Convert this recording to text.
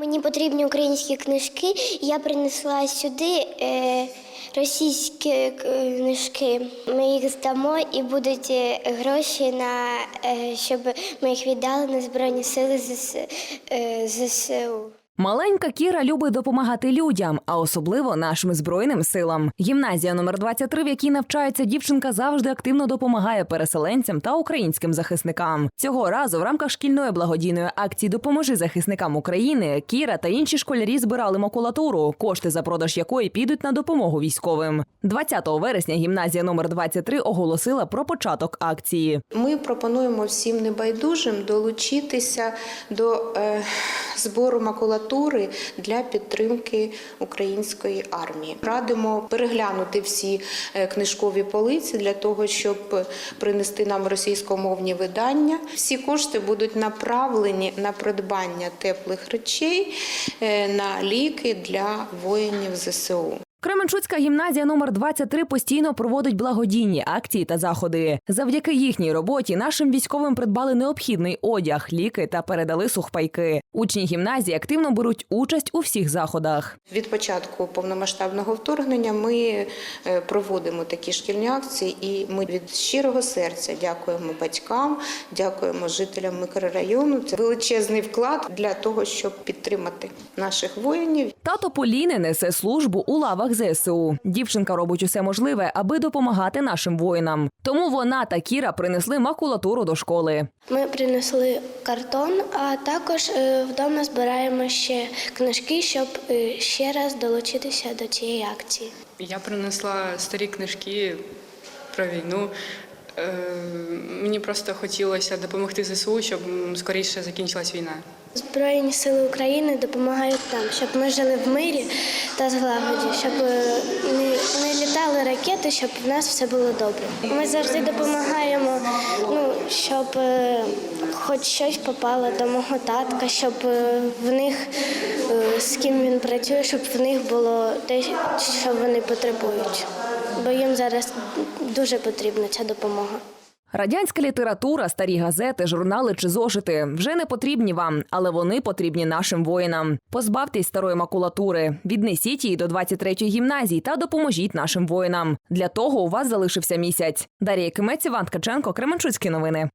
Мені потрібні українські книжки. Я принесла сюди е, російські книжки. Ми їх здамо і будуть е, гроші на е, щоб ми їх віддали на збройні сили ЗС, ЗСУ. Маленька Кіра любить допомагати людям, а особливо нашим збройним силам. Гімназія номер 23, в якій навчається дівчинка, завжди активно допомагає переселенцям та українським захисникам. Цього разу в рамках шкільної благодійної акції Допоможи захисникам України Кіра та інші школярі збирали макулатуру, кошти за продаж якої підуть на допомогу військовим. 20 вересня гімназія номер 23 оголосила про початок акції. Ми пропонуємо всім небайдужим долучитися до е, збору макулатури для підтримки української армії. Радимо переглянути всі е, книжкові полиці для того, щоб принести нам російськомовні видання. Всі кошти будуть направлені на придбання теплих речей, е, на ліки для воїнів ЗСУ. Кременчуцька гімназія номер 23 постійно проводить благодійні акції та заходи. Завдяки їхній роботі нашим військовим придбали необхідний одяг, ліки та передали сухпайки. Учні гімназії активно беруть участь у всіх заходах. Від початку повномасштабного вторгнення ми е, проводимо такі шкільні акції, і ми від щирого серця дякуємо батькам, дякуємо жителям мікрорайону. Це величезний вклад для того, щоб підтримати наших воїнів. Тато Поліни несе службу у лавах ЗСУ. Дівчинка робить усе можливе, аби допомагати нашим воїнам. Тому вона та Кіра принесли макулатуру до школи. Ми принесли картон, а також е, вдома збираємо ще книжки, щоб е, ще раз долучитися до цієї акції. Я принесла старі книжки про війну. Е, Мені просто хотілося допомогти ЗСУ, щоб скоріше закінчилась війна. Збройні сили України допомагають нам, щоб ми жили в мирі та злагоді, щоб е, не, літали ракети, щоб в нас все було добре. Ми завжди допомагаємо, ну, щоб е, хоч щось попало до мого татка, щоб е, в них з ким він працює, щоб в них було те, що вони потребують. Бо їм зараз дуже потрібна ця допомога. Радянська література, старі газети, журнали чи зошити вже не потрібні вам, але вони потрібні нашим воїнам. Позбавтесь старої макулатури, віднесіть її до 23-ї гімназії та допоможіть нашим воїнам. Для того у вас залишився місяць. Дарія Кимець, Іван Ткаченко, Кременчуцькі новини.